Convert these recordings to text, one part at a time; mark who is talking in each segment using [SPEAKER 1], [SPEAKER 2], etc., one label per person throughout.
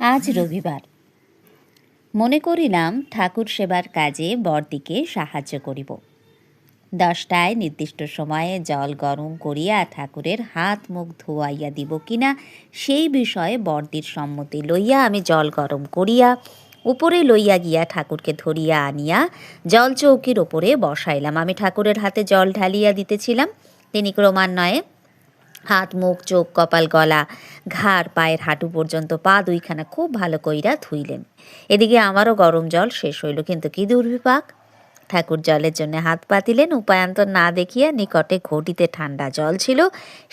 [SPEAKER 1] আজ রবিবার। মনে করিলাম ঠাকুর সেবার কাজে বরদিকে সাহায্য করিব। দশটায় নির্দিষ্ট সময়ে জল গরম করিয়া ঠাকুরের হাত মুখ ধোয়াইয়া দিব কিনা, সেই বিষয়ে বরদির সম্মতি লইয়া আমি জল গরম করিয়া, উপরে লইয়া গিয়া ঠাকুরকে ধরিয়া আনিয়া জল চৌকির ওপরে বসাইলাম। আমি ঠাকুরের হাতে জল ঢালিয়া দিতেছিলাম। তিনি ক্রমান্বয়ে হাত, মুখ, চোখ, কপাল, গলা, ঘাড়, পায়ের হাঁটু পর্যন্ত পা দুইখানা খুব ভালো কইরা ধুইলেন। এদিকে আমারও গরম জল শেষ হইল, কিন্তু কি দুর্বিপাক। ঠাকুর জলের জন্য হাত পাতিলেন, উপায়ান্তর না দেখিয়া নিকটে ঘটিতে ঠান্ডা জল ছিল,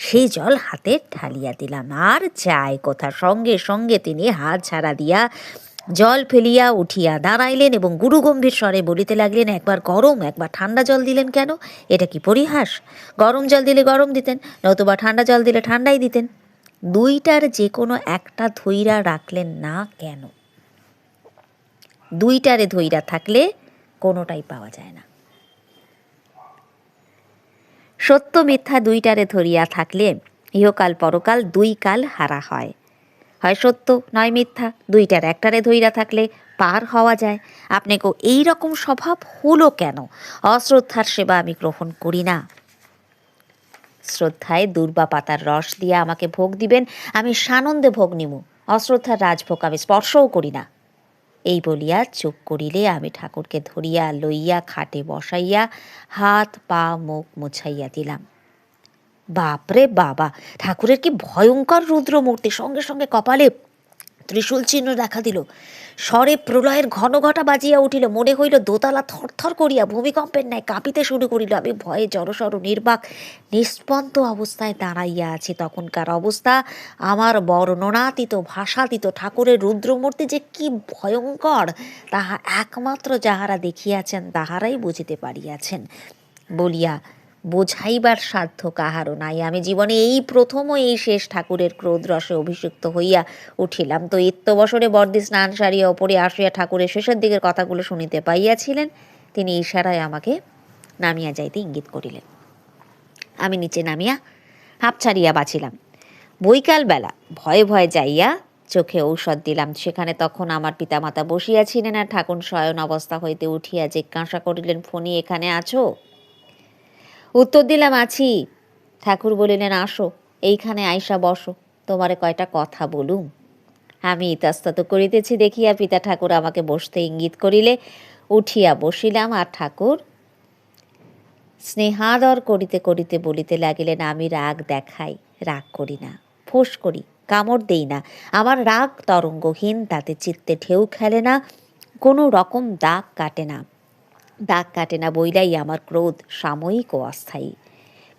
[SPEAKER 1] সেই জল হাতে ঢালিয়া দিলাম। আর চাই কোথা, সঙ্গে সঙ্গে তিনি হাত ছাড়া দিয়া জল ফেলিয়া উঠিয়া দাঁড়াইলেন এবং গুরুগম্ভীর স্বরে বলিতে লাগলেন, একবার গরম, একবার ঠান্ডা জল দিলেন কেন? এটা কি পরিহাস? গরম জল দিলে গরম দিতেন, নতুবা ঠান্ডা জল দিলে ঠান্ডাই দিতেন। দুইটার যে কোনো একটা ধৈরা রাখলেন না কেন? দুইটারে ধৈরা থাকলে কোনোটাই পাওয়া যায় না। সত্য মিথ্যা দুইটারে ধরিয়া থাকলে ইহকাল পরকাল দুই কাল হারা হয়। হয় সত্য, নয় মিথ্যা, দুইটার একটারে ধইরা থাকলে পার হওয়া যায়। আপনাকে এই রকম স্বভাব হলো কেন? অশ্রদ্ধার সেবা আমি গ্রহণ করি না। শ্রদ্ধায় দুর্বা পাতার রস দিয়ে আমাকে ভোগ দিবেন, আমি সানন্দে ভোগ নিমু। অশ্রদ্ধার রাজভোগ আমি স্পর্শও করি না। এই বলিয়া চুপ করিলে আমি ঠাকুরকে ধরিয়া লইয়া খাটে বসাইয়া হাত, পা, মুখ মুছাইয়া দিলাম। বাপরে বাবা, ঠাকুরের কি ভয়ঙ্কর রুদ্র মূর্তি সঙ্গে সঙ্গে কপালে ত্রিশূল চিহ্ন দেখা দিল। স্বরে প্রলয়ের ঘন ঘটা বাজিয়া উঠিল, মনে হইল দোতলা থরথর করিয়া ভূমিকম্পের ন্যায় কাঁপিতে শুরু করিল। আমি ভয়ে জড়সড়, নির্বাক নিস্পন্দ অবস্থায় দাঁড়াইয়া আছি। তখনকার অবস্থা, আমার বর্ণনাতীত, ভাষাতীত, ঠাকুরের রুদ্রমূর্তি যে কি ভয়ঙ্কর, তাহা একমাত্র যাহারা দেখিয়াছেন, তাহারাই বুঝিতে পারিয়াছেন বলিয়া বোঝাইবার সাধ্য কাহারও নাই। আমি জীবনে এই প্রথম এই শেষ ঠাকুরের ক্রোধ রসে অভিষিক্ত হইয়া উঠিলাম। তো ইত্য বছরে বর্দি স্নান সারিয়া ওপরে আসিয়া ঠাকুরের শেষের দিকের কথাগুলো শুনিতে পাইয়াছিলেন, তিনি ইশারায় আমাকে নামিয়া যাইতে ইঙ্গিত করিলেন। আমি নিচে নামিয়া হাঁপ ছাড়িয়া বাঁচিলাম। বৈকাল বেলা ভয়ে ভয়ে যাইয়া চোখে ঔষধ দিলাম। সেখানে তখন আমার পিতামাতা বসিয়াছিলেন আর ঠাকুর শয়ন অবস্থা হইতে উঠিয়া জিজ্ঞাসা করিলেন, ফণি, এখানে আছো? উত্তর দিলাম, আছি। ঠাকুর বলিলেন, আসো, এইখানে আইসা বসো, তোমারে কয়টা কথা বলুম। আমি ইতস্তত করিতেছি, দেখিয়া পিতা ঠাকুর আমাকে বসতে ইঙ্গিত করিলে উঠিয়া বসিলাম, আর ঠাকুর স্নেহাদর করিতে করিতে বলিতে লাগিলেন, আমি রাগ দেখাই, রাগ করি না, ফোঁস করি, কামড় দেই না। আমার রাগ তরঙ্গহীন, তাতে চিত্তে ঢেউ খেলে না, কোনো রকম দাগ কাটে না। দাগ কাটে না, বইলাই আমার ক্রোধ সাময়িক ও অস্থায়ী।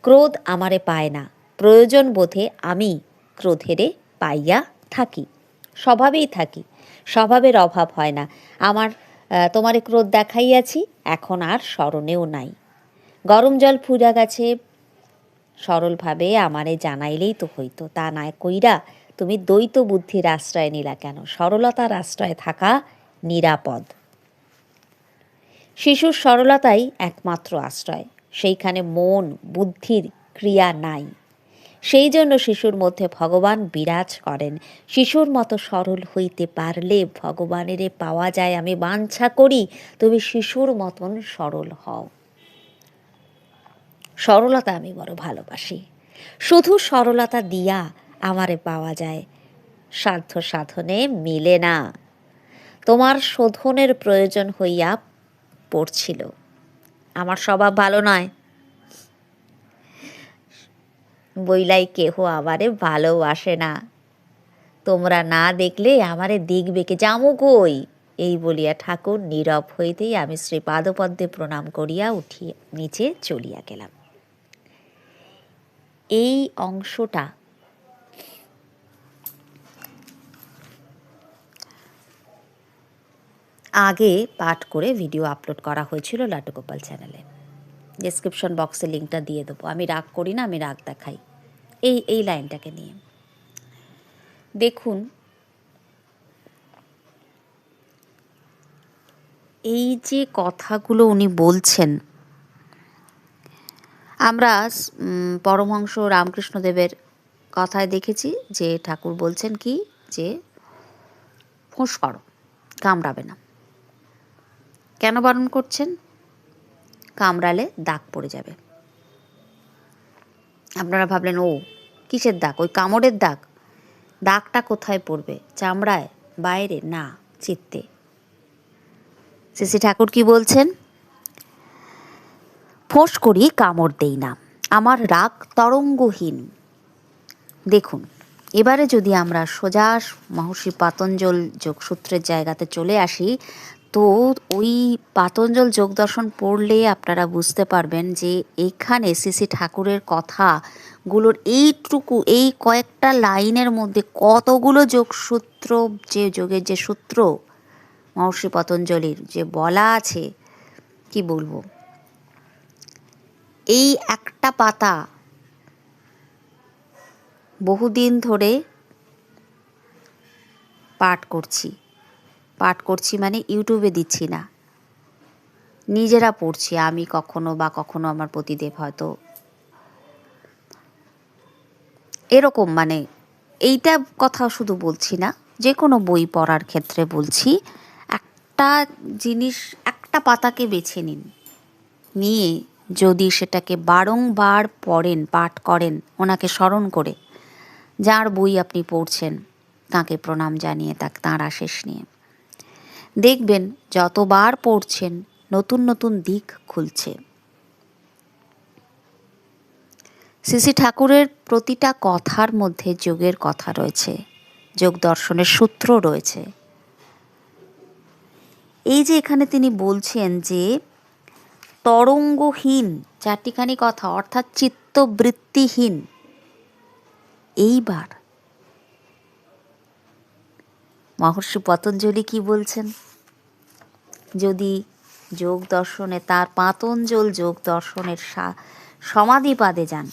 [SPEAKER 1] ক্রোধ আমারে পায় না, প্রয়োজন বোধে আমি ক্রোধেরে পাইয়া থাকি, স্বভাবেই থাকি, স্বভাবের অভাব হয় না। আমার তোমারে ক্রোধ দেখাইয়াছি, এখন আর স্মরণেও নাই। গরম জল ফুরা গেছে, সরলভাবে আমারে জানাইলেই তো হইতো, তা না কইরা তুমি দ্বৈত বুদ্ধির আশ্রয় নিলা কেন? সরলতার আশ্রয়ে থাকা নিরাপদ। শিশুর সরলতাই একমাত্র আশ্রয়। সেইখানে মন, বুদ্ধির ক্রিয়া নাই। সেই জন্য শিশুর মধ্যে ভগবান বিরাজ করেন। শিশুর মতো সরল হইতে পারলে ভগবানেরে পাওয়া যায়, আমি বাঞ্ছা করি, তুমি শিশুর মতন সরল হও। সরলতা আমি বড় ভালোবাসি। শুধু সরলতা দিয়া আমারে পাওয়া যায়। সাধ্য সাধনে মিলে না। তোমার শোধনের প্রয়োজন হইয়া পড়ছিল। আমার স্বভাব ভালো নয়। বইলাই কেহ আমারে ভালোবাসে না। তোমরা না দেখলে আমারে দেখবে কে? জামু কই? এই বলিয়া ঠাকুর নীরব হইতেই আমি শ্রী পাদপদ্মে প্রণাম করিয়া উঠিয়া নিচে চলিয়া গেলাম। এই অংশটা আগে পাঠ করে ভিডিও আপলোড করা হয়েছিল লাটু গোপাল চ্যানেলে ডিসক্রিপশন বক্সে লিঙ্কটা দিয়ে দেবো। আমি রাগ করি না, আমি রাগ দেখাই। এই এই লাইনটাকে নিয়ে। দেখুন, এই যে কথাগুলো উনি বলছেন, আমরা পরমহংস রামকৃষ্ণদেবের কথায় দেখেছি যে ঠাকুর বলছেন কি? যে, ফোঁস করো, কামড়াবে না। কেন বারণ করছেন? কামড়ালে দাগ পড়ে যাবে। আপনারা ভাবলেন, ও, কিসের দাগ? ওই কামড়ের দাগ? দাগটা কোথায় পড়বে? চামড়ায়? বাইরে? না, চিত্তে। শ্রী ঠাকুর কি বলছেন? ফোঁস করি, কামড় দেই না। আমার রাগ তরঙ্গহীন। দেখুন, এবারে যদি আমরা সোজা মহর্ষি পাতঞ্জল যোগসূত্রের জায়গাতে চলে আসি তো ওই পাতঞ্জল যোগ দর্শন পড়লে আপনারা বুঝতে পারবেন যে এইখানে শ্রী ঠাকুরের কথাগুলোর এইটুকু, এই কয়েকটা লাইনের মধ্যে কতগুলো যোগসূত্র, যে যোগের যে সূত্র, মহর্ষি পতঞ্জলির যে বলা আছে, কি বলব? এই একটা পাতা বহুদিন ধরে পাঠ করছি। পাঠ করছি মানে ইউটিউবে দিচ্ছি না। নিজেরা পড়ছি, আমি কখনো বা কখনো আমার প্রতিদেব হয়তো। এরকম মানে এইটা কথা শুধু বলছি না যে কোনো বই পড়ার ক্ষেত্রে বলছি, একটা জিনিস, একটা পাতাকে বেছে নিন। নিয়ে যদি সেটাকে বারংবার পড়েন, পাঠ করেন, ওনাকে স্মরণ করে, যার বই আপনি পড়ছেন, তাকে প্রণাম জানিয়ে তাকে তাঁর আশেষ নিয়ে। দেখবেন যতবার পড়ছেন, নতুন নতুন দিক খুলছে। শ্রী ঠাকুরের প্রতিটা কথার মধ্যে যোগের কথা রয়েছে, যোগ দর্শনের সূত্র রয়েছে। এই যে এখানে তিনি বলছেন যে, তরঙ্গহীন, চারটিখানি কথা, অর্থাৎ চিত্তবৃত্তিহীন, এইবার মহর্ষি পতঞ্জলি কি বলছেন? যদি যোগ দর্শনে তার পাতঞ্জল যোগ দর্শনের সমাধিপাদে যান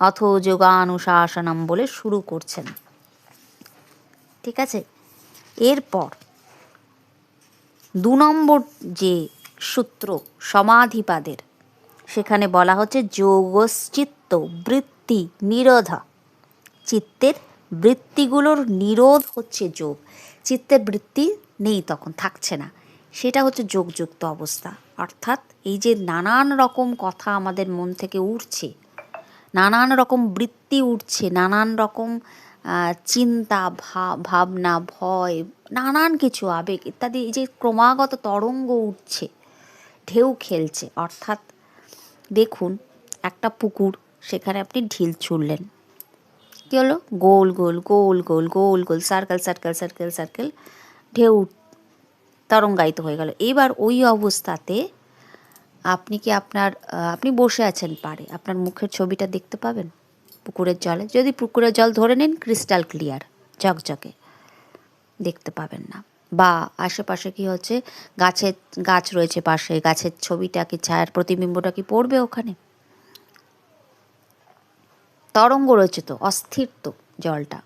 [SPEAKER 1] অথ যোগানুশাসনম বলে শুরু করছেন। ঠিক আছে? এরপর দু নম্বর যে সূত্র সমাধিপাদের, সেখানে বলা হচ্ছে যোগশ্চিত্ত বৃত্তি নিরোধা। চিত্তের বৃত্তিগুলোর নিরোধ হচ্ছে যোগ। চিত্তের বৃত্তি নেই তখন, থাকছে না। সেটা হচ্ছে যোগযুক্ত অবস্থা। অর্থাৎ এই যে নানান রকম কথা আমাদের মন থেকে উঠছে, নানান রকম বৃত্তি উঠছে, নানান রকম চিন্তা ভাবনা, ভয়, নানান কিছু আবেগ ইত্যাদি এই যে ক্রমাগত তরঙ্গ উঠছে, ঢেউ খেলছে। অর্থাৎ দেখুন, একটা পুকুর, সেখানে আপনি ঢিল ছুড়লেন। কী হলো? গোল গোল গোল গোল গোল গোল, সার্কেল সার্কেল সার্কেল সার্কেল, ঢেউ তরঙ্গায়িত হয়ে গেল। এবার ওই অবস্থাতে আপনি কি আপনার আপনি বসে আছেন পারে আপনার মুখের ছবিটা দেখতে পাবেন? পুকুরের জলে। যদি পুকুরের জল ধরে নিন, ক্রিস্টাল ক্লিয়ার, ঝকঝকে, দেখতে পাবেন না। বা আশেপাশে কি হচ্ছে গাছের গাছ রয়েছে পাশে, গাছের ছবিটা কি, ছায়ার প্রতিবিম্বটা কি পড়বে ওখানে? তরঙ্গ রয়েছে তো, অস্থির তো জলটা।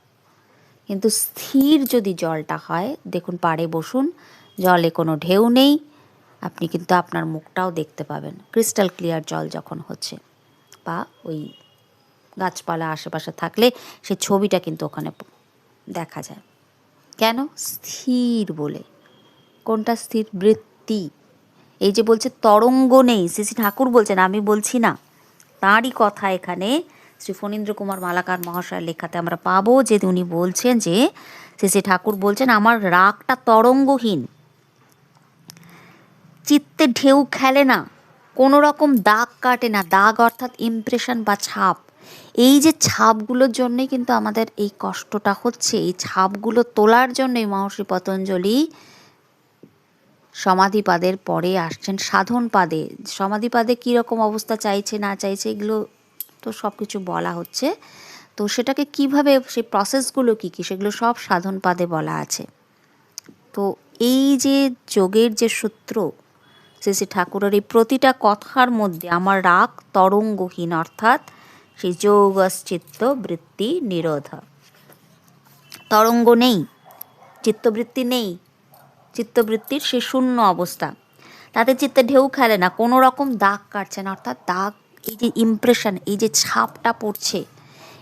[SPEAKER 1] কিন্তু স্থির যদি জলটা হয়, দেখুন পাড়ে বসুন জলে কোনো ঢেউ নেই। আপনি কিন্তু আপনার মুখটাও দেখতে পাবেন। ক্রিস্টাল ক্লিয়ার জল যখন হচ্ছে বা ওই গাছপালা আশেপাশে থাকলে সে ছবিটা কিন্তু ওখানে দেখা যায়। কেন? স্থির বলে। কোনটা স্থির? বৃত্তি। এই যে বলছে তরঙ্গ নেই। শ্রী শ্রী ঠাকুর বলছেন, আমি বলছি না। তাঁরই কথা এখানে শ্রী ফণীন্দ্র কুমার মালাকার মহাশয়ের লেখাতে আমরা পাবো যে উনি বলছেন যে শ্রী শ্রী ঠাকুর বলছেন, আমার রাগটা তরঙ্গহীন। চিত্তে ঢেউ খেলে না কোনো রকম দাগ কাটে না, দাগ অর্থাৎ ইমপ্রেশন বা ছাপ। এই যে ছাপগুলোর জন্যই কিন্তু আমাদের এই কষ্টটা হচ্ছে, এই ছাপগুলো তোলার জন্যই মহর্ষি পতঞ্জলি সমাধিপাদের পরে আসছেন সাধন পাদে সমাধিপাদে কীরকম অবস্থা চাইছে, না চাইছে, এগুলো তো সব কিছু বলা হচ্ছে। তো সেটাকে কীভাবে, সেই প্রসেসগুলো কী কী, সেগুলো সব সাধন পাদে বলা আছে। তো এই যে যোগের যে সূত্র শ্রী শ্রী ঠাকুরের এই প্রতিটা কথার মধ্যে আমার রাগ তরঙ্গহীন, অর্থাৎ সেই যোগশ্চিত্ত বৃত্তি নিরোধ। তরঙ্গ নেই, চিত্তবৃত্তি নেই, চিত্তবৃত্তির সে শূন্য অবস্থা। তাতে চিত্তে ঢেউ খেলে না, কোনো রকম দাগ কাটছে না, অর্থাৎ দাগ, এই যে ইমপ্রেশন এই যে ছাপটা পড়ছে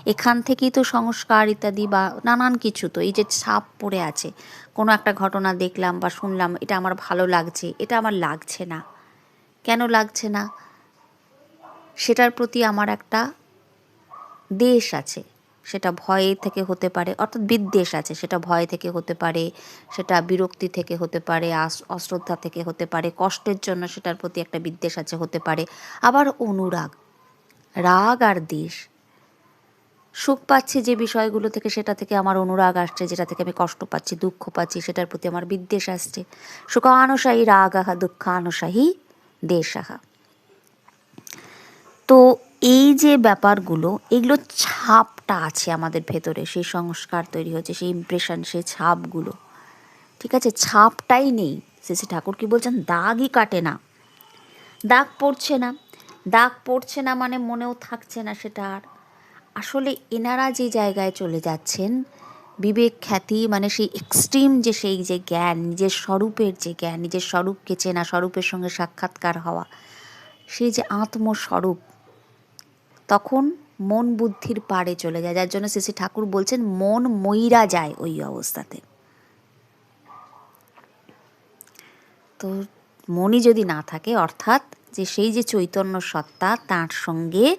[SPEAKER 1] এখান থেকেই তো সংস্কার ইত্যাদি বা নানান কিছু তো, এই যে ছাপ পড়ে আছে। কোনো একটা ঘটনা দেখলাম বা শুনলাম, এটা আমার ভালো লাগছে, এটা আমার লাগছে না। কেন লাগছে না? সেটার প্রতি আমার একটা দেশ আছে, সেটা ভয় থেকে হতে পারে, অর্থাৎ বিদ্বেষ আছে, সেটা ভয় থেকে হতে পারে, সেটা বিরক্তি থেকে হতে পারে অশ্রদ্ধা থেকে হতে পারে, কষ্টের জন্য সেটার প্রতি একটা বিদ্বেষ আছে, হতে পারে। আবার অনুরাগ, রাগ আর দেশ সুখ পাচ্ছি যে বিষয়গুলো থেকে, সেটা থেকে আমার অনুরাগ আসছে, যেটা থেকে আমি কষ্ট পাচ্ছি, দুঃখ পাচ্ছি, সেটার প্রতি আমার বিদ্বেষ আসছে। সুখানুসাহী রাগ আহা দুঃখানুসাহী দেশ আহা তো এই যে ব্যাপারগুলো, এগুলো ছাপটা আছে আমাদের ভেতরে, সেই সংস্কার তৈরি হচ্ছে, সেই ইমপ্রেশন সেই ছাপগুলো। ঠিক আছে? ছাপটাই নেই। শ্রী ঠাকুর কি বলছেন? দাগই কাটে না। দাগ পড়ছে না। দাগ পড়ছে না মানে মনেও থাকছে না সেটা আর। আসলে এনারা যে জায়গায় চলে যাচ্ছেন, বিবেক খ্যাতি মানে সেই এক্সট্রিম যে সেই যে জ্ঞান, নিজের স্বরূপের যে জ্ঞান, নিজের স্বরূপকে চেনা, স্বরূপের সঙ্গে সাক্ষাৎকার হওয়া, সেই যে আত্মস্বরূপ, তখন মন বুদ্ধির পারে চলে যায়। যার জন্য শ্রী ঠাকুর বলছেন, মন মইরা যায় ওই অবস্থাতে। তো মনই যদি না থাকে, অর্থাৎ যে সেই যে চৈতন্য সত্তা, তার সঙ্গে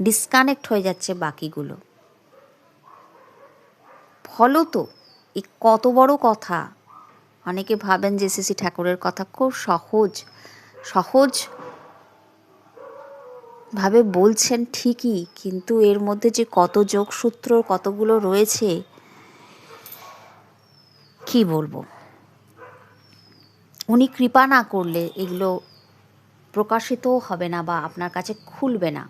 [SPEAKER 1] ডিসকানেক্ট হয়ে যাচ্ছে বাকিগুলো। ফলত এই কত বড় কথা। অনেকে ভাবেন যে শ্রী ঠাকুরের কথা খুব সহজ। সহজ ভাবে বলছেন ঠিকই, কিন্তু এর মধ্যে যে কত যোগসূত্র, কতগুলো রয়েছে, কি বলব? উনি কৃপা না করলে এগুলো প্রকাশিতও হবে না বা আপনার কাছে খুলবে না।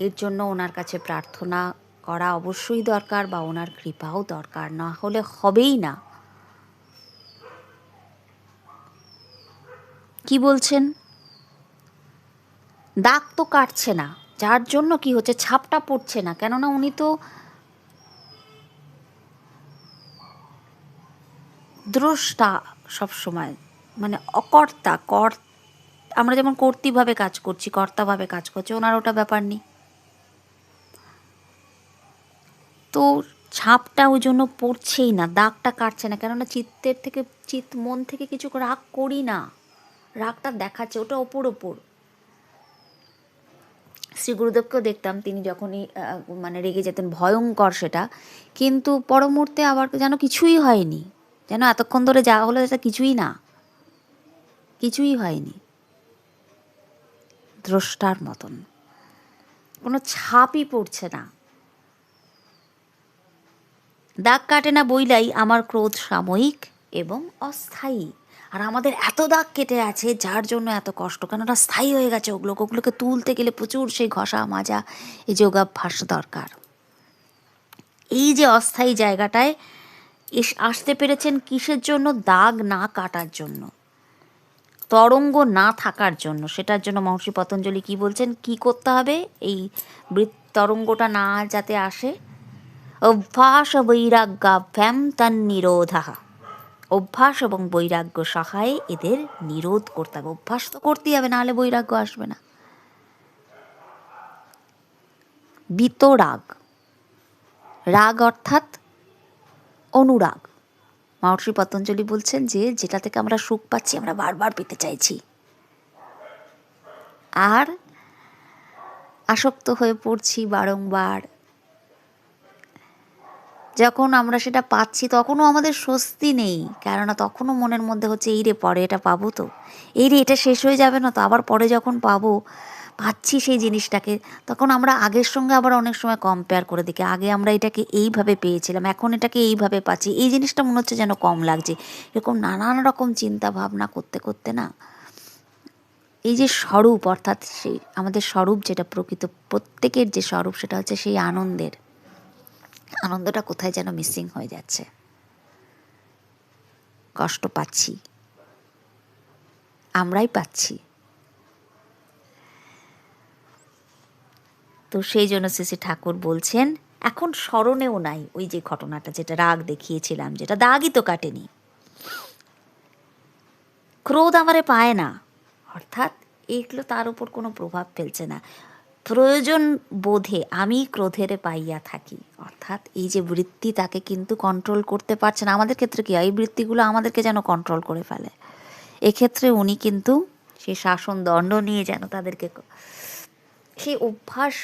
[SPEAKER 1] এর জন্য ওনার কাছে প্রার্থনা করা অবশ্যই দরকার বা ওনার কৃপাও দরকার। না হলে হবেই না। কি বলছেন? দাগ তো কাটছে না। যার জন্য কি হচ্ছে? ছাপটা পড়ছে না। কেননা উনি তো দ্রষ্টা সবসময়। মানে অকর্তা, কর আমরা যেমন কর্তৃভাবে কাজ করছি, কর্তাভাবে কাজ করছি, ওনার ওটা ব্যাপার নেই। তো ছাপটা ওই জন্য পড়ছেই না, দাগটা কাটছে না, কেননা চিত্তের থেকে চিত মন থেকে কিছু রাগ করি না। রাগটা দেখাচ্ছে, ওটা ওপর ওপর। শ্রী গুরুদেবকেও দেখতাম, তিনি যখনই মানে রেগে যেতেন, ভয়ঙ্কর সেটা। কিন্তু পর মুহূর্তে আবার যেন কিছুই হয়নি। যেন এতক্ষণ ধরে যা হলো সেটা কিছুই না। কিছুই হয়নি। দ্রষ্টার মতন। কোনো ছাপই পড়ছে না। দাগ কাটে না বইলাই, আমার ক্রোধ সাময়িক এবং অস্থায়ী। আর আমাদের এত দাগ কেটে আছে, যার জন্য এত কষ্ট। কেননা স্থায়ী হয়ে গেছে ওগুলো। ওগুলোকে তুলতে গেলে প্রচুর সেই ঘষা, মাজা, এই যোগাভ্যাস দরকার। এই যে অস্থায়ী জায়গাটায় এস, আসতে পেরেছেন কিসের জন্য? দাগ না কাটার জন্য। তরঙ্গ না থাকার জন্য। সেটার জন্য মহর্ষি পতঞ্জলি কি বলছেন? কি করতে হবে? এই তরঙ্গটা না যাতে আসে অভ্যাস বৈরাগ্যাভ্যাম তান নিরোধা অভ্যাস এবং বৈরাগ্য সহায়ে, এদের নিরোধ করতে হবে। অভ্যাস তো করতেই হবে, নাহলে বৈরাগ্য আসবে না। বিতরাগ। রাগ অর্থাৎ অনুরাগ। মহর্ষি পতঞ্জলি বলছেন যে, যেটা থেকে আমরা সুখ পাচ্ছি, আমরা বারবার পেতে চাইছি। আর আসক্ত হয়ে পড়ছি বারংবার। যখন আমরা সেটা পাচ্ছি, তখনও আমাদের স্বস্তি নেই। কেননা তখনও মনের মধ্যে হচ্ছে, এই রে, পরে এটা পাবো তো। এই রে, এটা শেষ হয়ে যাবে না তো, আবার পরে যখন পাবো, পাচ্ছি সেই জিনিসটাকে। তখন আমরা আগের সঙ্গে আবার অনেক সময় কম্পেয়ার করে দেখি, আগে আমরা এটাকে এইভাবে পেয়েছিলাম, এখন এটাকে এইভাবে পাচ্ছি। এই জিনিসটা মনে হচ্ছে যেন কম লাগছে। এরকম নানান রকম চিন্তা ভাবনা করতে করতে না, এই যে স্বরূপ, অর্থাৎ সেই, আমাদের স্বরূপ যেটা প্রকৃত, প্রত্যেকের যে স্বরূপ, সেটা হচ্ছে সেই আনন্দের। আনন্দটা কোথায় যেন মিসিং হয়ে যাচ্ছে। কষ্ট পাচ্ছি। আমরাই পাচ্ছি। তো সেই জন্য শ্রী ঠাকুর বলছেন, এখন স্মরণেও নাই ওই যে ঘটনাটা যেটা রাগ দেখিয়েছিলাম, যেটা দাগই তো কাটেনি। ক্রোধ আমারে পায় না। অর্থাৎ এগুলো তার উপর কোনো প্রভাব ফেলছে না। প্রয়োজন বোধে আমি ক্রোধেরে পাইয়া থাকি। অর্থাৎ এই যে বৃত্তি তাকে কিন্তু কন্ট্রোল করতে পারছে না। আমাদের ক্ষেত্রে কি হয়? এই বৃত্তিগুলো আমাদেরকে যেন কন্ট্রোল করে ফেলে। এক্ষেত্রে উনি কিন্তু সেই শাসন দণ্ড নিয়ে যেন তাদেরকে সেই অভ্যাস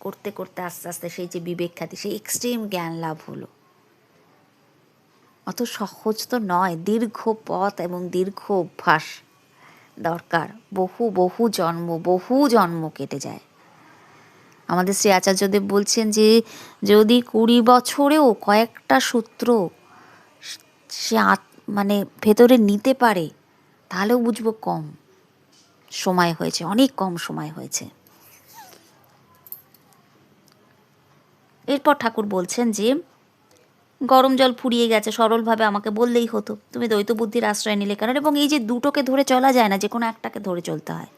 [SPEAKER 1] করতে করতে আস্তে আস্তে সেই যে বিবেক খ্যাতি সেই এক্সট্রিম জ্ঞান লাভ হলো। অত সহজ তো নয়। দীর্ঘ পথ এবং দীর্ঘ অভ্যাস। দরকার। বহু বহু জন্ম বহু জন্ম কেটে যায়। আমাদের শ্রী আচার্যদেব বলছেন যে, যদি কুড়ি বছরেও কয়েকটা সূত্র সে মানে ভেতরে নিতে পারে, তাহলেও বুঝব কম সময় হয়েছে, অনেক কম সময় হয়েছে। এরপর ঠাকুর বলছেন যে গরম জল ফুরিয়ে গেছে, সরলভাবে আমাকে বললেই হতো, তুমি দ্বৈত বুদ্ধির আশ্রয় নিলে কারণ। এবং এই যে দুটোকে ধরে চলা যায় না যে কোনো একটাকে ধরে চলতে হয়।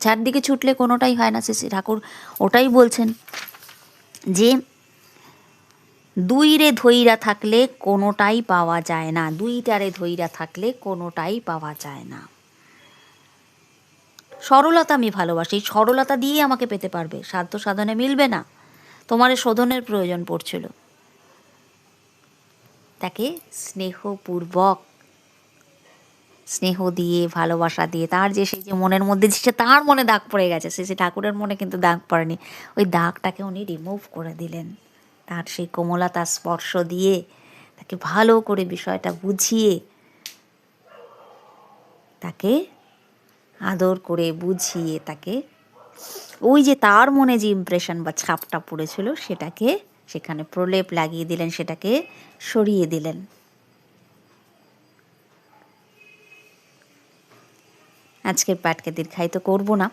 [SPEAKER 1] চারদিকে ছুটলে কোনোটাই হয় না, শ্রী ঠাকুর ওটাই বলছেন যে দুই রে ধৈরা থাকলে কোনোটাই পাওয়া যায় না, দুইটারে ধৈরা থাকলে কোনোটাই পাওয়া যায় না। সরলতা আমি ভালোবাসি, সরলতা দিয়ে আমাকে পেতে পারবে, সাধ্য সাধনে মিলবে না, তোমার শোধনের প্রয়োজন পড়ছিল। তাকে স্নেহপূর্বক স্নেহ দিয়ে, ভালোবাসা দিয়ে, তার যে সেই যে মনের মধ্যে সে তার মনে দাগ পড়ে গেছে, সে সে ঠাকুরের মনে কিন্তু দাগ পড়েনি। ওই দাগটাকে উনি রিমুভ করে দিলেন। তার সেই কোমলতা স্পর্শ দিয়ে তাকে ভালো করে বিষয়টা বুঝিয়ে তাকে আদর করে বুঝিয়ে তাকে ওই যে তার মনে যে ইমপ্রেশন বা ছাপটা পড়েছিল, সেটাকে সেখানে প্রলেপ লাগিয়ে দিলেন সেটাকে সরিয়ে দিলেন। আজকের পাঠকে দীর্ঘায়িত করব না।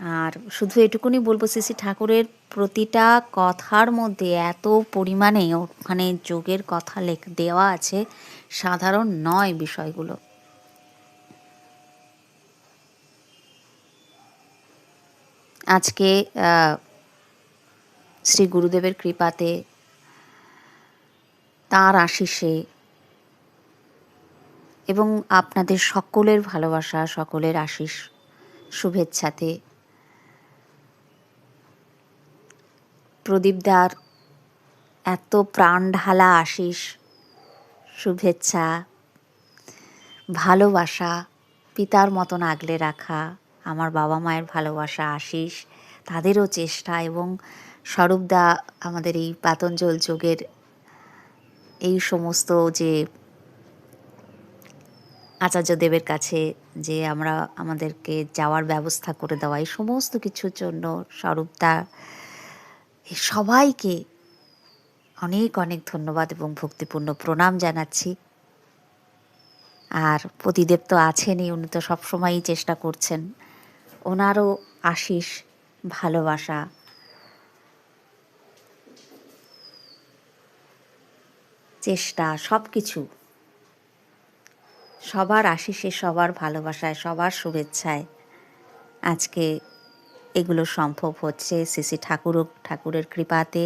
[SPEAKER 1] আর শুধু এটুকুনি বলব শ্রী ঠাকুরের প্রতিটা কথার মধ্যে এত পরিমাণে ওখানে যোগের কথা লেখ দেওয়া আছে সাধারণ নয় বিষয়গুলো। আজকে আহ, শ্রী গুরুদেবের কৃপাতে, তাঁর আশিসে এবং আপনাদের সকলের ভালোবাসা, সকলের আশিস শুভেচ্ছাতে প্রদীপদার এত প্রাণ ঢালা আশিস শুভেচ্ছা, ভালোবাসা, পিতার মতন আগলে রাখা, আমার বাবা মায়ের ভালোবাসা আশিস তাদেরও চেষ্টা এবং স্বরূপদা আমাদের এই পাতঞ্জল যোগের এই সমস্ত যে আচার্যদেবের কাছে যে আমরা আমাদেরকে যাওয়ার ব্যবস্থা করে দেওয়া, এই সমস্ত কিছুর জন্য স্বরূপদা সবাইকে অনেক অনেক ধন্যবাদ এবং ভক্তিপূর্ণ প্রণাম জানাচ্ছি। আর প্রতিদেব তো আছেনই, উনি তো সবসময়ই চেষ্টা করছেন। ওনারও আশিস ভালোবাসা চেষ্টা সব কিছু সবার আশিসে, সবার ভালোবাসায়, সবার শুভেচ্ছায় আজকে এগুলো সম্ভব হচ্ছে। শ্রী ঠাকুর, ঠাকুরের কৃপাতে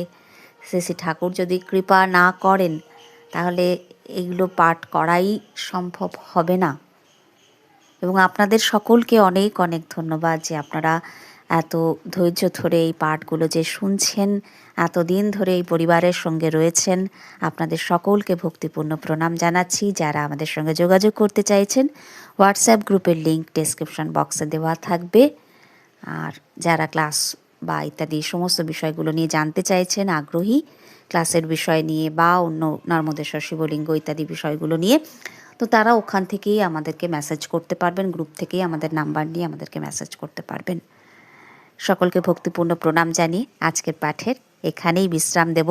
[SPEAKER 1] শ্রী ঠাকুর যদি কৃপা না করেন, তাহলে এগুলো পাঠ করাই সম্ভব হবে না। এবং আপনাদের সকলকে অনেক অনেক ধন্যবাদ যে আপনারা এত ধৈর্য ধরে এই পাঠগুলো যে শুনছেন, এতদিন ধরে এই পরিবারের সঙ্গে রয়েছেন, আপনাদের সকলকে ভক্তিপূর্ণ প্রণাম জানাচ্ছি। যারা আমাদের সঙ্গে যোগাযোগ করতে চাইছেন হোয়াটসঅ্যাপ গ্রুপের লিঙ্ক ডেসক্রিপশন বক্সে দেওয়া থাকবে। আর যারা ক্লাস বা ইত্যাদি সমস্ত বিষয়গুলো নিয়ে জানতে চাইছেন, আগ্রহী ক্লাসের বিষয় নিয়ে বা অন্য নর্মদেশ্বর শিবলিঙ্গ ইত্যাদি বিষয়গুলো নিয়ে, তো তারা ওখান থেকেই আমাদেরকে মেসেজ করতে পারবেন গ্রুপ থেকেই আমাদের নাম্বার নিয়ে আমাদেরকে মেসেজ করতে পারবেন। সকলকে ভক্তিপূর্ণ প্রণাম জানিয়ে আজকের পাঠের এখানেই বিশ্রাম দেব।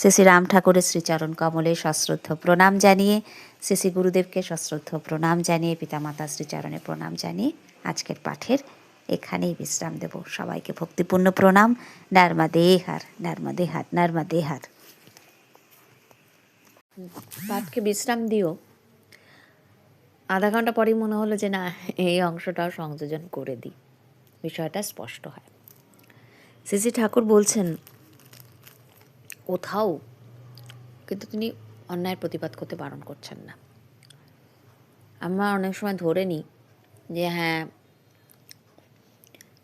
[SPEAKER 1] শ্রী রাম ঠাকুরের শ্রীচরণ কমলে সশ্রদ্ধ প্রণাম জানিয়ে, শ্রী শ্রী গুরুদেবকে সশ্রদ্ধ প্রণাম জানিয়ে পিতামাতা শ্রীচরণে প্রণাম জানিয়ে আজকের পাঠের এখানেই বিশ্রাম দেব। সবাইকে ভক্তিপূর্ণ প্রণাম। নর্মদে হার নর্মদে হার নর্মদে হার। পাঠকে বিশ্রাম দিও। আধা ঘণ্টা পরেই মনে হলো যে না, এই অংশটাও সংযোজন করে দিই। বিষয়টা স্পষ্ট হয়। সিসি ঠাকুর বলছেন, কোথাও কিন্তু তিনি অন্যায়ের প্রতিবাদ করতে বারণ করছেন না। আমরা অনেক সময় ধরে নিই যে হ্যাঁ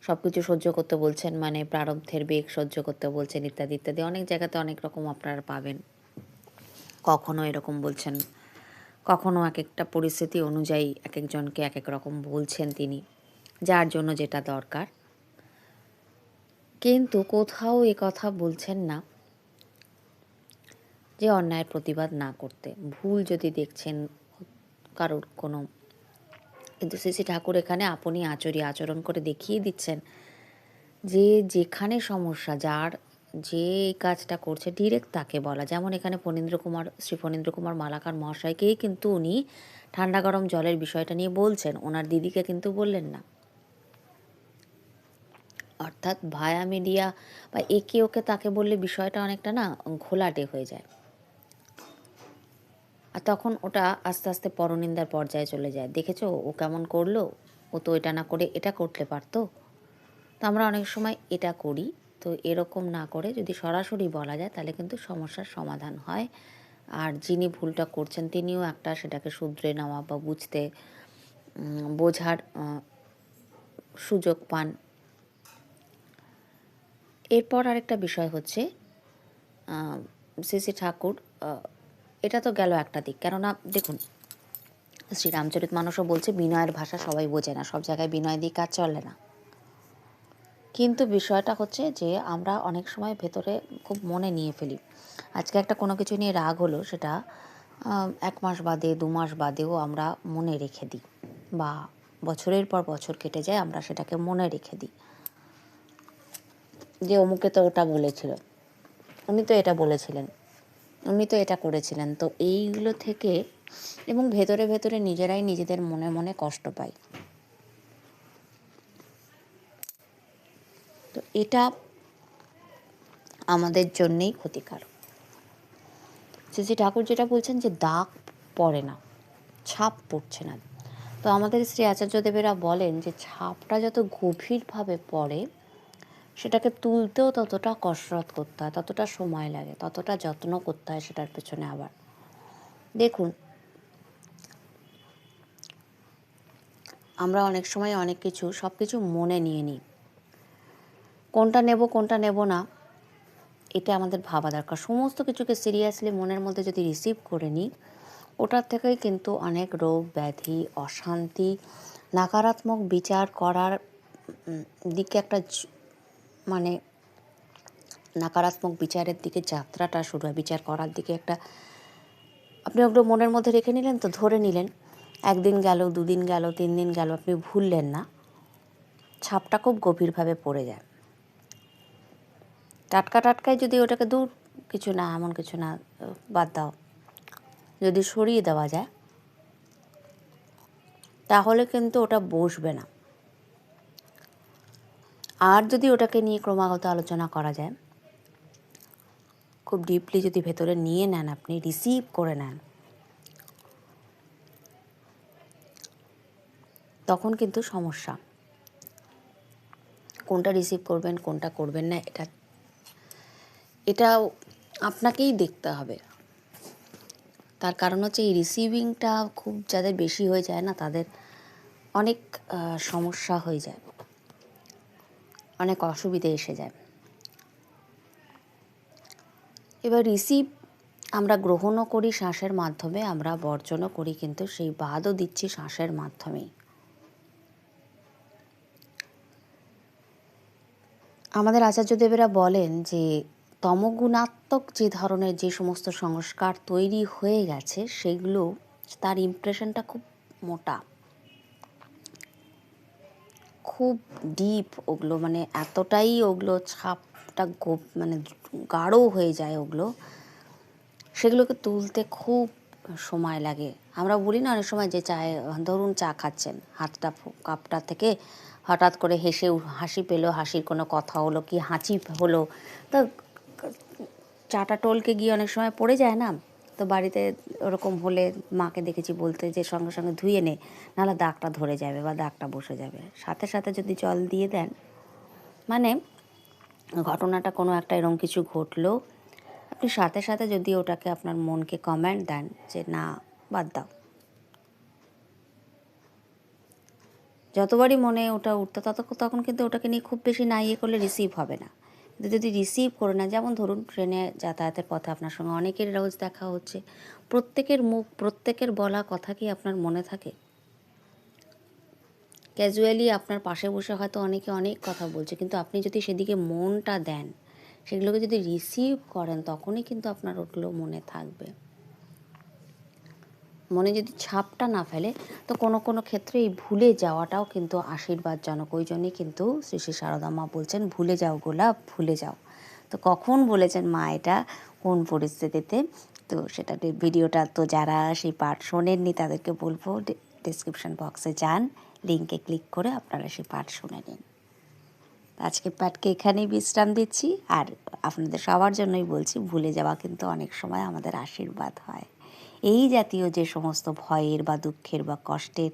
[SPEAKER 1] সব কিছু সহ্য করতে বলছেন মানে প্রারব্ধের বেগ সহ্য করতে বলছেন, ইত্যাদি ইত্যাদি। অনেক জায়গাতে অনেক রকম আপনারা পাবেন। কখনো এরকম বলছেন, কখনো এক একটা পরিস্থিতি অনুযায়ী এক একজনকে এক এক রকম বলছেন তিনি। যার জন্য যেটা দরকার। কিন্তু কোথাও এ কথা বলছেন না যে অন্যায়ের প্রতিবাদ না করতে। ভুল যদি দেখছেন কারোর কোনো, কিন্তু শ্রী ঠাকুর এখানে আপনি আচরি আচরণ করে দেখিয়ে দিচ্ছেন যে যেখানে সমস্যা, যার যে কাজটা করছে ডিরেক্ট তাকে বলা। যেমন এখানে ফণীন্দ্র কুমার, শ্রী ফণীন্দ্র কুমার মালাকার মহাশয়কেই কিন্তু উনি ঠান্ডা গরম জলের বিষয়টা নিয়ে বলছেন। ওনার দিদিকে কিন্তু বললেন না। অর্থাৎ ভায়া মিডিয়া বা একে ওকে তাকে বললে বিষয়টা অনেকটা না ঘোলাটে হয়ে যায়। আর তখন ওটা আস্তে আস্তে পরনিন্দার পর্যায়ে চলে যায়। দেখেছ? ও কেমন করল? ও তো এটা না করে এটা করতে পারতো। তো আমরা অনেক সময় এটা করি। তো এরকম না করে যদি সরাসরি বলা যায়, তাহলে কিন্তু সমস্যার সমাধান হয়। আর যিনি ভুলটা করছেন, তিনিও একটা সেটাকে শুধরে নেওয়া বা বুঝতে বোঝার সুযোগ পান। এরপর আরেকটা বিষয় হচ্ছে শ্রী ঠাকুর এটা তো গেল একটা দিক। কেননা দেখুন, শ্রী রামচরিত মানুষও বলছে, বিনয়ের ভাষা সবাই বোঝে না, সব জায়গায় বিনয় দিয়ে কাজ চলে না। কিন্তু বিষয়টা হচ্ছে যে, আমরা অনেক সময় ভেতরে খুব মনে নিয়ে ফেলি। আজকে একটা কোনো কিছু নিয়ে রাগ হলো, সেটা এক মাস বাদে, দু মাস বাদেও আমরা মনে রেখে দিই, বা বছরের পর বছর কেটে যায়, আমরা সেটাকে মনে রেখে দিই। যে অমুকে তো ওটা বলেছিল। উনি তো এটা বলেছিলেন। উনি তো এটা করেছিলেন। তো এইগুলো থেকে এবং ভেতরে ভেতরে নিজেরাই নিজেদের মনে মনে কষ্ট পাই তো এটা আমাদের জন্যেই ক্ষতিকারক। শ্রী ঠাকুর যেটা বলছেন যে দাগ পড়ে না, ছাপ পড়ছে না। তো আমাদের শ্রী আচার্যদেবেরা বলেন যে ছাপটা যত গভীরভাবে পড়ে সেটাকে তুলতেও ততটা কসরত করতে হয়, ততটা সময় লাগে, ততটা যত্ন করতে হয় সেটার পেছনে আবার। দেখুন, আমরা অনেক সময় অনেক কিছু, সব কিছু মনে নিয়ে নিই। কোনটা নেব কোনটা নেব না, এটা আমাদের ভাবা দরকার। সমস্ত কিছুকে সিরিয়াসলি মনের মধ্যে যদি রিসিভ করে নিই, ওটার থেকেই কিন্তু অনেক রোগ, ব্যাধি, অশান্তি, নাকারাত্মক বিচার করার দিকে একটা মানে নাকারাত্মক বিচারের দিকে, যাত্রাটা শুরু হয়, বিচার করার দিকে একটা। আপনি ওগুলো মনের মধ্যে রেখে নিলেন তো, ধরে নিলেন। একদিন গেল, দুদিন গেল তিন দিন গেল, আপনি ভুললেন না। ছাপটা খুব গভীরভাবে পড়ে যায়। টাটকা টাটকায় যদি ওটাকে দূর কিছু না, এমন কিছু না, বাদ দাও। যদি সরিয়ে দেওয়া যায়, তাহলে কিন্তু ওটা বসবে না। আর যদি ওটাকে নিয়ে ক্রমাগত আলোচনা করা যায়, খুব ডিপলি যদি ভেতরে নিয়ে নেন আপনি রিসিভ করে নেন, তখন কিন্তু সমস্যা। কোনটা রিসিভ করবেন, কোনটা করবেন না, এটা এটা আপনাকেই দেখতে হবে। তার কারণ হচ্ছে এই রিসিভিংটা খুব যাদের বেশি হয়ে যায় না, তাদের অনেক সমস্যা হয়ে যায়। অনেক অসুবিধে এসে যায়। এবার রিসিভ আমরা গ্রহণও করি শ্বাসের মাধ্যমে, আমরা বর্জনও করি, কিন্তু সেই বাদও দিচ্ছি শ্বাসের মাধ্যমেই। আমাদের আচার্যদেবেরা বলেন যে, তমগুণাত্মক যে ধরনের যে সমস্ত সংস্কার তৈরি হয়ে গেছে, সেগুলো, তার ইমপ্রেশনটা খুব মোটা। খুব ডিপ ওগুলো মানে এতটাই ওগুলো ছাপটা গোপ মানে গাঢ় হয়ে যায় ওগুলো। সেগুলোকে তুলতে খুব সময় লাগে। আমরা বলি না অনেক সময় যে চায়, ধরুন চা খাচ্ছেন, হাতটা কাপটা থেকে হঠাৎ করে হেসে হাসি পেল, হাসির কোনো কথা হলো কি হাঁচি হলো, তো চাটা টলকে গিয়ে অনেক সময় পড়ে যায় না? তো বাড়িতে ওরকম হলে মাকে দেখেছি বলতে যে সঙ্গে সঙ্গে ধুয়ে নে, নাহলে দাগটা ধরে যাবে বা দাগটা বসে যাবে। সাথে সাথে যদি জল দিয়ে দেন মানে ঘটনাটা কোনো একটা এরকম কিছু ঘটলো, আপনি সাথে সাথে যদি ওটাকে আপনার মনকে কমেন্ট দেন যে না, বাদ দাও।
[SPEAKER 2] যতবারই মনে ওটা উঠতো, তত, তখন কিন্তু ওটাকে নিয়ে খুব বেশি না ইয়ে করলে রিসিভ হবে না। যদি রিসিভ করে না, যেমন ধরুন ট্রেনে যাতায়াতের পথে আপনার সঙ্গে অনেকের রোজ দেখা হচ্ছে, প্রত্যেকের মুখ, প্রত্যেকের বলা কথা কি আপনার মনে থাকে? ক্যাজুয়ালি আপনার পাশে বসে হয়তো অনেকে অনেক কথা বলছে, কিন্তু আপনি যদি সেদিকে মনটা দেন, সেগুলোকে যদি রিসিভ করেন, তখনই কিন্তু আপনার ওগুলো মনে থাকবে। মনে যদি ছাপটা না ফেলে, তো কোনো কোনো ক্ষেত্রে এই ভুলে যাওয়াটাও কিন্তু আশীর্বাদজনক। ওই জন্যই কিন্তু শ্রী শ্রী সারদা মা বলছেন, ভুলে যাও গোলাপ, ভুলে যাও। তো কখন বলেছেন মা এটা? কোন পরিস্থিতিতে? তো সেটা ভিডিওটা তো যারা সেই পাঠ শোনেননি, তাদেরকে বলব ডিসক্রিপশন বক্সে যান। লিঙ্কে ক্লিক করে আপনারা সেই পাঠ শুনে নিন। আজকে পাঠকে এখানেই বিশ্রাম দিচ্ছি। আর আপনাদের সবার জন্যই বলছি, ভুলে যাওয়া কিন্তু অনেক সময় আমাদের আশীর্বাদ হয়। এই জাতীয় যে সমস্ত ভয়ের বা দুঃখের বা কষ্টের,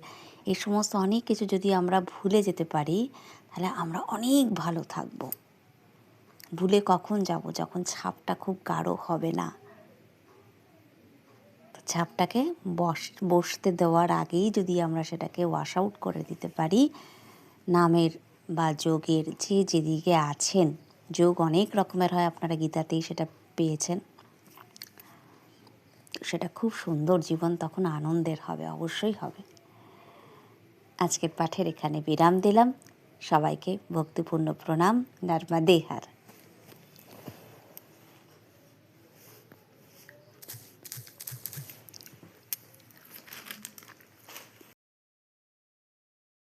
[SPEAKER 2] এই সমস্ত অনেক কিছু যদি আমরা ভুলে যেতে পারি, তাহলে আমরা অনেক ভালো থাকব। ভুলে কখন যাব যখন ছাপটা খুব গাঢ় হবে না? ছাপটাকে বস, বসতে দেওয়ার আগেই যদি আমরা সেটাকে ওয়াশ আউট করে দিতে পারি, নামের বা যোগের যে যেদিকে আছেন, যোগ অনেক রকমের হয়, আপনারা গীতাতেই সেটা পেয়েছেন। সেটা খুব সুন্দর জীবন, তখন আনন্দের হবে, অবশ্যই হবে। আজকের পাঠের এখানে বিরাম দিলাম। সবাইকে ভক্তিপূর্ণ প্রণাম নর্মা দেহার